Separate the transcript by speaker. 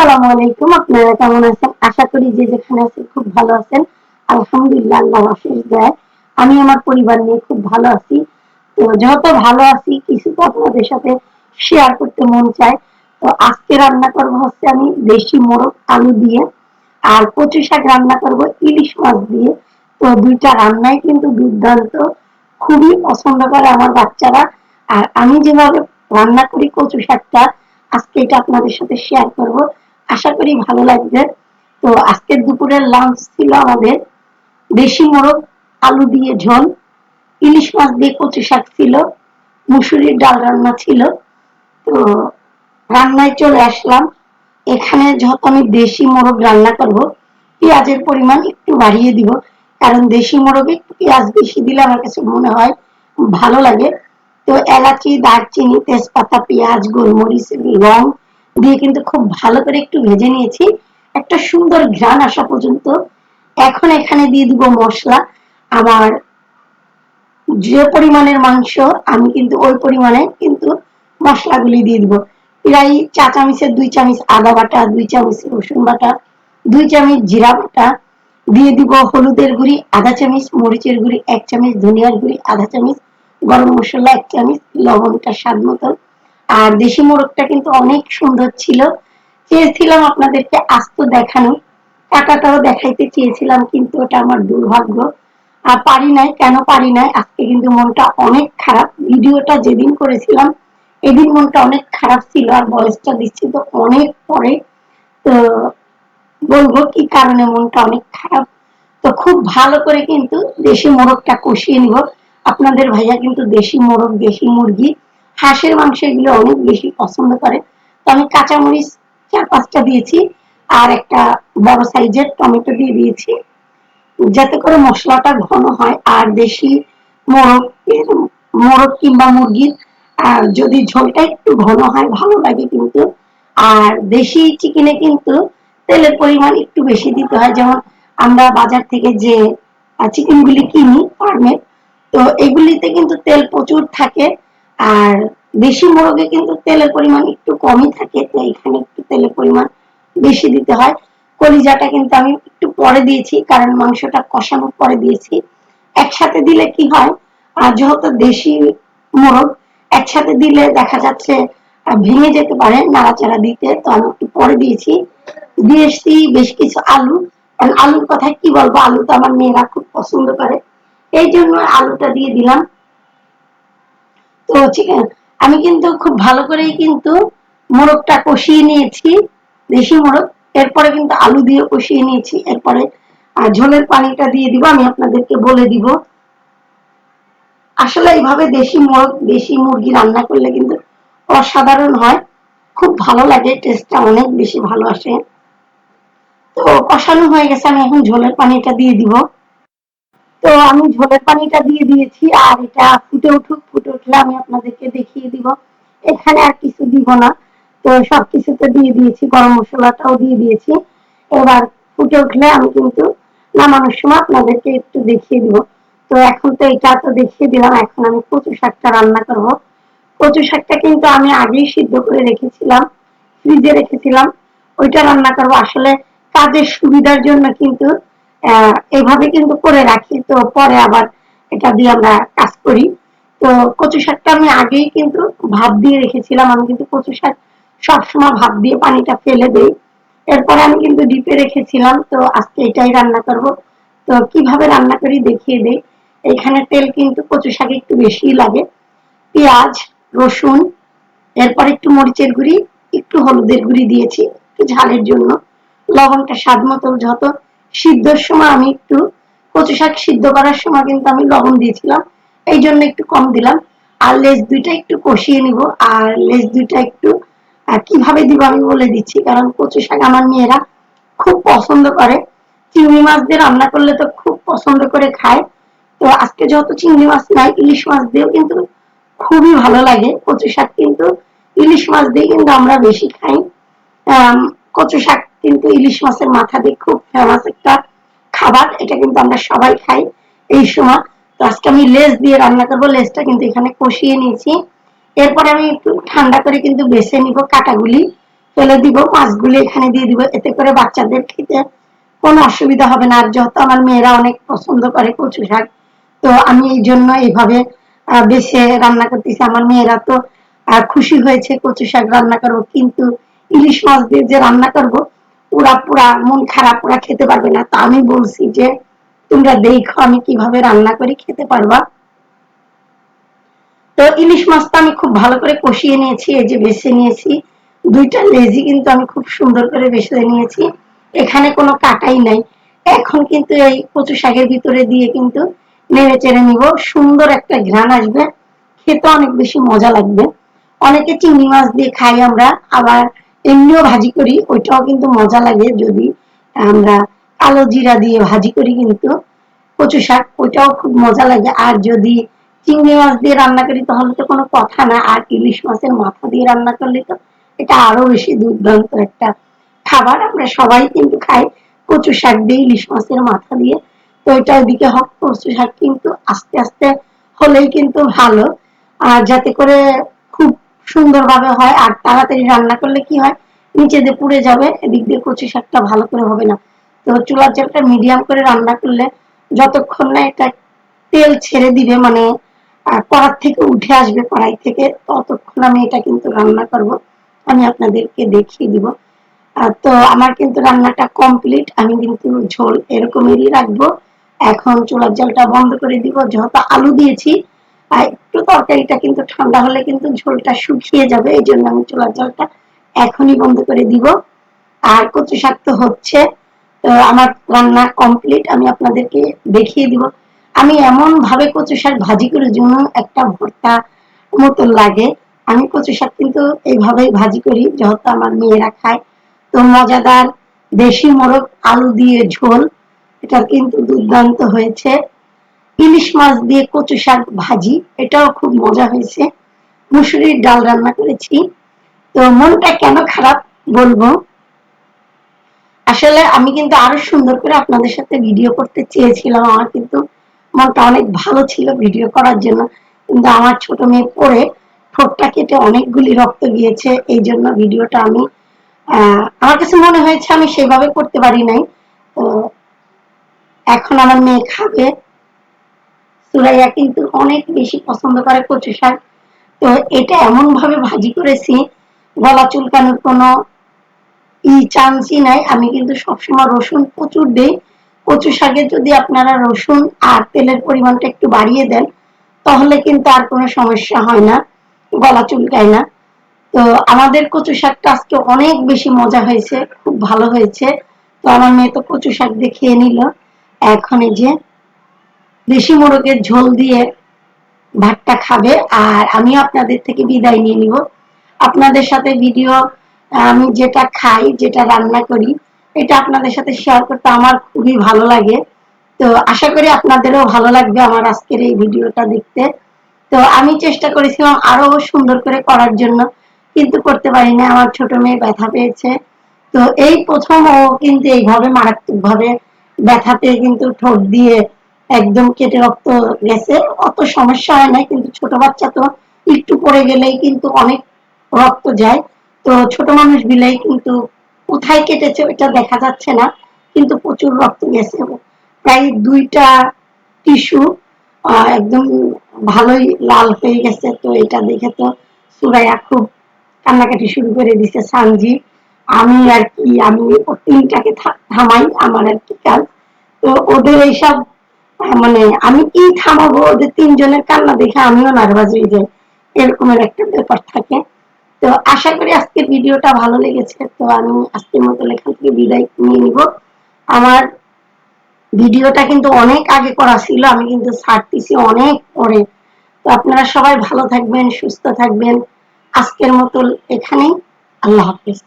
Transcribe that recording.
Speaker 1: আসসালামু আলাইকুম। আপনারা কেমন আছেন? আশা করি যে যেখানে আছেন খুব ভালো আছেন। আলহামদুলিল্লাহ, আল্লাহ অশেষ দেয়। আমি আমার পরিবার নিয়ে খুব ভালো আছি। তো যত ভালো আছি, কিছু তো আপনাদের সাথে শেয়ার করতে মন চায়। তো আজকে রান্না হচ্ছে আমি দেশি মোরগ, আলু দিয়ে। আর কচু শাক রান্না করব ইলিশ মাছ দিয়ে। তো দুইটা রান্নাই কিন্তু দুর্দান্ত। খুবই পছন্দ করে আমার বাচ্চারা। আর আমি যেভাবে রান্না করি কচু শাকটা, আজকে এটা আপনাদের সাথে শেয়ার করব। আশা করি ভালো লাগবে। তো আজকের দুপুরের লাঞ্চ ছিল আমাদের দেশি মোরগ, আলু দিয়ে ঝোল, ইলিশ মাছ দিয়ে কচু শাক ছিল, মুসুরির ডাল রান্না ছিল। তো রান্নায় চলে আসলাম। এখানে যত আমি দেশি মোরগ রান্না করব, পেঁয়াজের পরিমাণ একটু বাড়িয়ে দিব। কারণ দেশি মোরগে একটু পেঁয়াজ বেশি দিলে আমার কাছে মনে হয় ভালো লাগে। তো এলাচি, দারচিনি, তেজপাতা, পেঁয়াজ, গোলমরিচ লং দিয়ে কিন্তু খুব ভালো করে একটু ভেজে নিয়েছি। একটা সুন্দর ঘ্রাণ আসা পর্যন্ত। এখন এখানে দিয়ে দিব মশলা। আমার যে পরিমাণের মাংস, আমি কিন্তু ওই পরিমাণে কিন্তু মশলাগুলি দিয়ে দিব। প্রায় চা চামিচের দুই চামিচ আদা বাটা, দুই চামিচ রসুন বাটা, দুই চামিচ জিরা বাটা। দিয়ে দিব হলুদের গুঁড়ি, আধা চামচ মরিচের গুঁড়ি, এক চামচ ধনিয়ার গুঁড়ি, আধা চামচ গরম মশলা, এক চামচ লবণটা স্বাদ মতন আর দেশি মোরগটা কিন্তু অনেক সুন্দর ছিল। চেয়েছিলাম আপনাদেরকে আস্ত দেখানো। টাকাটাও দেখাইতে চেয়েছিলাম, কিন্তু ওটা আমার দুর্ভাগ্য। আর পারি নাই, কেন পারি নাই? আজকে কিন্তু মনটা অনেক খারাপ। ভিডিওটা যেদিন করেছিলাম, এদিন মনটা অনেক খারাপ ছিল আর বয়সটা দিচ্ছি তো অনেক পরে। তো বলব কি কারণে মনটা অনেক খারাপ? তো খুব ভালো করে কিন্তু দেশি মোরগটা কষিয়ে নিব। আপনাদের ভাইয়া কিন্তু দেশি মোরগ, দেশি মুরগি। হাঁসের মাংস এগুলো অনেক বেশি পছন্দ করে। তো আমি কাঁচামরিচ চার পাঁচটা দিয়েছি, আর একটা বড় সাইজের টমেটো দিয়ে দিয়েছি। যাতে করে মশলাটা ঘন হয়, আর দেশি মোরগ মোরগ কিংবা মুরগির যদি ঝোলটা একটু ঘন হয়, ভালো লাগে কিন্তু। আর দেশি চিকেনে কিন্তু তেলের পরিমাণ একটু বেশি দিতে হয়। যেমন আমরা বাজার থেকে যে চিকেনগুলি কিনি ফার্মের তো এগুলিতে কিন্তু তেল প্রচুর থাকে। আর দেশি মোরগে কিন্তু তেলের পরিমাণ একটু কমই থাকে, তো এখানে একটু তেলের পরিমাণ বেশি দিতে হয়। কলিজাটা কিন্তু আমি একটু পরে দিয়েছি, কারণ মাংসটা কষানোর পরে দিয়েছি। একসাথে দিলে কি হয়, আর যেহেতু দেশি মোরগ, একসাথে দিলে দেখা যাচ্ছে ভেঙে যেতে পারে নাড়াচাড়া দিতে, তো আমি একটু পরে দিয়েছি। দিয়েছি বেশ কিছু আলু, কারণ আলুর কথা কি বলব, আলু তো আমার মেয়েরা খুব পছন্দ করে। এই জন্য আলুটা দিয়ে দিলাম। তো চিকেন আমি কিন্তু খুব ভালো করেই কিন্তু মোরগটা কষিয়ে নিয়েছি, দেশি মোরগ। এরপরে কিন্তু আলু দিয়ে কষিয়ে নিয়েছি। এরপরে ঝোলের পানিটা দিয়ে দিব, আমি আপনাদেরকে বলে দিব। আসলে এইভাবে দেশি মোরগ, দেশি মুরগি রান্না করলে কিন্তু অসাধারণ হয়। খুব ভালো লাগে, টেস্টটা অনেক বেশি ভালো আসে। তো কষানো হয়ে গেছে, আমি এখন ঝোলের পানিটা দিয়ে দিব। তো আমি ঝোলের পানিটা দিয়ে দিয়েছি আর এটা ফুটে উঠুক, ফুটে উঠলে আমি আপনাদেরকে দেখিয়ে দিব। এখানে আর কিছু দিব না। তো সব কিছুতে দিয়ে দিয়েছি, গরম মশলাটাও দিয়ে দিয়েছি। এবার ফুটে উঠলে আমি কিন্তু নামানোর সময় আপনাদেরকে একটু দেখিয়ে দিব। তো এখন তো এটা তো দেখিয়ে দিলাম, এখন আমি কচু শাকটা রান্না করব। কচু শাকটা কিন্তু আমি আগেই সিদ্ধ করে রেখেছিলাম, ফ্রিজে রেখেছিলাম। ওইটা রান্না করব। আসলে কাজের সুবিধার জন্য কিন্তু এভাবে কিন্তু করে রাখি। তো পরে আবার এটা দিয়ে আমরা কাজ করি। তো কচু শাকটা আমি আগেই কিন্তু ভাত দিয়ে রেখেছিলাম। আমি কিন্তু কচু শাক সবসময় ভাত দিয়ে পানিটা ফেলে দেই। এরপরে আমি কিন্তু ডিপে রেখেছিলাম। তো আজকে এটাই রান্না করব। তো কীভাবে রান্না করি দেখিয়ে দেই। এখানে তেল কিন্তু কচু শাকে একটু বেশি লাগে। পেঁয়াজ, রসুন, এরপর একটু মরিচের গুঁড়ি, একটু হলুদের গুঁড়ি দিয়েছি, একটু ঝালের জন্য। লবণটা স্বাদ মতো যত সিদ্ধর সময় আমি একটু কচু শাক সিদ্ধ করার সময় কিন্তু আমি লবণ দিয়েছিলাম। এই জন্য একটু কম দিলাম। আর লেজ দুইটা একটু কষিয়ে নিব। আর লেজ দুইটা একটু কীভাবে দিব আমি বলে দিচ্ছি। কারণ কচু শাক আমার মেয়েরা খুব পছন্দ করে। চিংড়ি মাছ দিয়ে রান্না করলে তো খুব পছন্দ করে খায়। তো আজকে যত চিংড়ি মাছ নাই, ইলিশ মাছ দিয়েও কিন্তু খুবই ভালো লাগে। কচু শাক কিন্তু ইলিশ মাছ দিয়ে কিন্তু আমরা বেশি খাই। কচু শাক কিন্তু ইলিশ মাছের মাথা দিয়ে খুব ফেমাস একটা খাবার, এটা কিন্তু আমরা সবাই খাই এই সময়। তো আজকে আমি লেস দিয়ে রান্না করব লেসটা কিন্তু এখানে কষিয়ে নিয়েছি। এরপরে আমি একটু ঠান্ডা করে কিন্তু বেছে নিব কাটাগুলি, ফেলে দিব, মাছগুলি এখানে দিয়ে দিব, এতে করে বাচ্চাদের খেতে কোনো অসুবিধা হবে না। আর যত আমার মেয়েরা অনেক পছন্দ করে কচু শাক, তো আমি এই জন্য এইভাবে বেছে রান্না করতেছি। আমার মেয়েরা তো খুশি হয়েছে কচু শাক রান্না করব, কিন্তু ইলিশ মাছ দিয়ে যে রান্না করব ওরা পুরা, মন খারাপ ওরা খেতে পারবে না। তা আমি বলছি যে, তোমরা দেখো আমি কীভাবে রান্না করি খেতে পারবা। তো ইলিশ মাছটা আমি খুব ভালো করে কষিয়ে নিয়েছি, এই যে বেছে নিয়েছি। দুইটা লেজি কিন্তু আমি খুব সুন্দর করে বেছে নিয়েছি। এখানে কোনো কাটাই নাই। এখন কিন্তু এই কচু শাকের ভিতরে দিয়ে কিন্তু নেড়ে চেড়ে নিব। সুন্দর একটা ঘ্রাণ আসবে। খেতে অনেক বেশি মজা লাগবে। অনেকে চিংড়ি মাছ দিয়ে খাই আমরা, আবার এমনিও ভাজি করি, ওইটাও কিন্তু মজা লাগে যদি আমরা কালো জিরা দিয়ে ভাজি করি কিন্তু কচু শাক, ওইটাও খুব মজা লাগে। আর যদি চিংড়ি মাছ দিয়ে রান্না করি, তাহলে তো কোনো কথা না। আর ইলিশ মাছের মাথা দিয়ে রান্না করলে তো এটা আরও বেশি দুর্দান্ত একটা খাবার। আমরা সবাই কিন্তু খাই কচু শাক দিয়ে, ইলিশ মাছের মাথা দিয়ে। তো এটা ওইদিকে হোক কচু শাক কিন্তু আস্তে আস্তে হলেই কিন্তু ভালো। আর যাতে করে সুন্দরভাবে হয়, আর তাড়াতাড়ি রান্না করলে কি হয়? নিচে দিয়ে পুড়ে যাবে, এদিক দিয়ে কচু শাকটা ভালো করে হবে না। তো চুলার জলটা মিডিয়াম করে রান্না করলে যতক্ষণ না এটা তেল ছেড়ে দিবে মানে কড়ার থেকে উঠে আসবে কড়াই থেকে, ততক্ষণ আমি এটা কিন্তু রান্না করব। আমি আপনাদেরকে দেখিয়ে দিব। তো আমার কিন্তু রান্নাটা কমপ্লিট আমি কিন্তু ঝোল এরকমেরই রাখব। এখন চুলার জলটা বন্ধ করে দিব। যেহেতু আলু দিয়েছি আর একটু তরকারিটা কিন্তু ঠান্ডা হলে কিন্তু ঝোলটা শুকিয়ে যাবে, এই জন্য আমি চুলার জলটা এখনই বন্ধ করে দিব। আর কচু শাক তো হচ্ছে আমার রান্না কমপ্লিট আমি আপনাদেরকে দেখিয়ে দিব। আমি এমন ভাবে কচু শাক ভাজি করে জন্য একটা ভর্তা মতো লাগে। আমি কচু শাক কিন্তু এইভাবেই ভাজি করি, যেহেতু আমার মেয়েরা খায়। তো মজাদার দেশি মোরগ, আলু দিয়ে ঝোল এটা কিন্তু দুর্দান্ত হয়েছে। ইলিশ মাছ দিয়ে কচু শাক ভাজি, এটাও খুব মজা হয়েছে। মুসুরির ডাল রান্না করেছি। তো মনটা কেন খারাপ বলব? আসলে আমি কিন্তু আরও সুন্দর করে আপনাদের সাথে ভিডিও করতে চেয়েছিলাম। আমার কিন্তু মনটা অনেক ভালো ছিল ভিডিও করার জন্য। কিন্তু আমার ছোট মেয়ে পড়ে ঠোঁটটা কেটে অনেকগুলি রক্ত গিয়েছে, এই জন্য ভিডিওটা আমি আমার কাছে মনে হয়েছে আমি সেভাবে করতে পারি নাই। তো এখন আমার মেয়ে খাবে। সুরাইয়া কিন্তু অনেক বেশি পছন্দ করে কচু শাক। তো এটা এমন ভাবে ভাজি করেছি, গলা চুলকানোর কোনো ই চান্সই নাই। আমি কিন্তু সবসময় রসুন প্রচুর দিই। কচু শাকে যদি আপনারা রসুন আর তেলের পরিমাণটা একটু বাড়িয়ে দেন, তাহলে কিন্তু আর কোনো সমস্যা হয় না, গলা চুলকায় না। তো আমাদের কচু শাকটা আজকে অনেক বেশি মজা হয়েছে, খুব ভালো হয়েছে। তো আমার মেয়ে তো কচু শাক দিয়ে খেয়ে নিল। এখন এই যে দেশি মোরগের ঝোল দিয়ে ভাতটা খাবে, আর আমিও আপনাদের থেকে বিদায় নিয়ে নিব। আপনাদের সাথে ভিডিও আমি যেটা খাই, যেটা রান্না করি, এটা আপনাদের সাথে শেয়ার করতে আমার খুবই ভালো লাগে। তো আশা করি আপনাদেরও ভালো লাগবে আমার আজকের এই ভিডিওটা দেখতে। তো আমি চেষ্টা করেছিলাম আরও সুন্দর করে করার জন্য, কিন্তু করতে পারি না আমার ছোট মেয়ে ব্যথা পেয়েছে। তো এই প্রথম ও কিন্তু এইভাবে মারাত্মক ভাবে ব্যথাতে কিন্তু ঠোঁট দিয়ে একদম কেটে রক্ত গেছে। অত সমস্যা হয় না কিন্তু ছোট বাচ্চা তো একটু পড়ে গেলেই কিন্তু অনেক রক্ত যায়। তো ছোট মানুষ বিলাই কিন্তু কোথায় কেটেছে ওইটা দেখা যাচ্ছে না, কিন্তু প্রচুর রক্ত গেছে। প্রায় দুইটা টিস্যু একদম ভালোই লাল হয়ে গেছে। তো এটা দেখে তো সুরাইয়া খুব কান্নাকাটি শুরু করে দিছে সানজি। আমি আর কি, আমি তিনটাকে থামাই আমার আর কি কাজ। তো ওদের এইসব মানে আমি কি থামাবো ওদের তিনজনের কান্না দেখে আমিও নার্ভাস হয়ে যাই। এরকমের একটা ব্যাপার থাকে। তো আশা করি আজকের ভিডিওটা ভালো লেগেছে। তো আমি আজকের মতো এখান থেকে বিদায় নিয়ে নিব। আমার ভিডিওটা কিন্তু অনেক আগে করা ছিল, আমি কিন্তু ছাড়তেছি অনেক পরে। তো আপনারা সবাই ভালো থাকবেন, সুস্থ থাকবেন। আজকের মতো এখানেই। আল্লাহ হাফিজ।